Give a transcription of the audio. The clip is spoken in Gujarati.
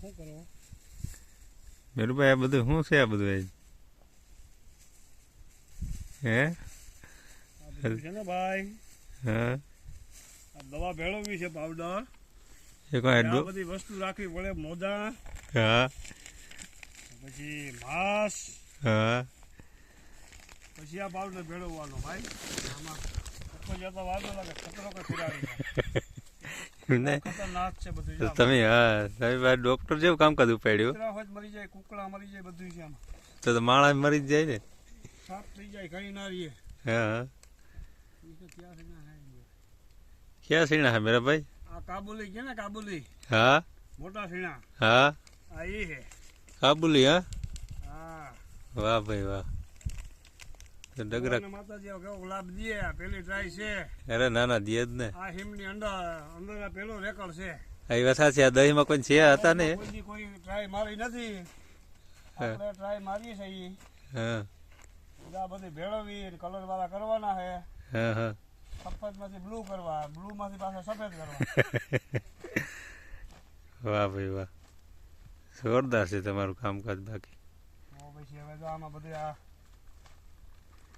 શું કરો? મેરુભાઈ આ બધું શું છે આ બધું? હે? છે ને ભાઈ? હા? આ દવા ભેળવવી છે પાવડર. એ કોઈ આ બધી વસ્તુ રાખવી પડે મોજા. હા? પછી માંસ. હા? પછી આ પાવડર ભેળવવાનો ભાઈ. આમાં લાગે ખતરો કે ખિલાડી ને? તમે હા તમે ડોક્ટર જેવું કામકાજ ઉપાડ્યું કૂતરા તો મરી જાય કુકડા મરી જાય બધું છે તો તો માણસ મરી જ જાય ને? સાફ થઈ જાય કઈ ના રહીએ હા. ક્યાં સીણા હા મેરા ભાઈ આ કાબુલી કે ને કાબુલી? હા. મોટા સીણા. હા. આ એ છે. કાબુલી હા? હા. વાહ ભાઈ વાહ. ડગરા માતાજી કેવો લાભ દે આ પેલી ટ્રાય છે. અરે ના ના દિયે જ ને. આ હિમની અંદર અંદર પેલો રેકર્ડ છે. આ વાત સાચી આ દહીંમાં કોઈ છે હતા ને? કોઈ કોઈ ટ્રાય મારી નથી. આપણે ટ્રાય મારી છે ઈ. હા. બધા બધી ભેળવી કલર વાળા કરવાના છે. હા હા. સફેદમાંથી બ્લુ કરવા બ્લુ માંથી પાછા સફેદ કરવા. વાહ ભાઈ વાહ. જોરદાર છે તમારું કામકાજ બાકી. પછી હવે તો આમાં બધું આ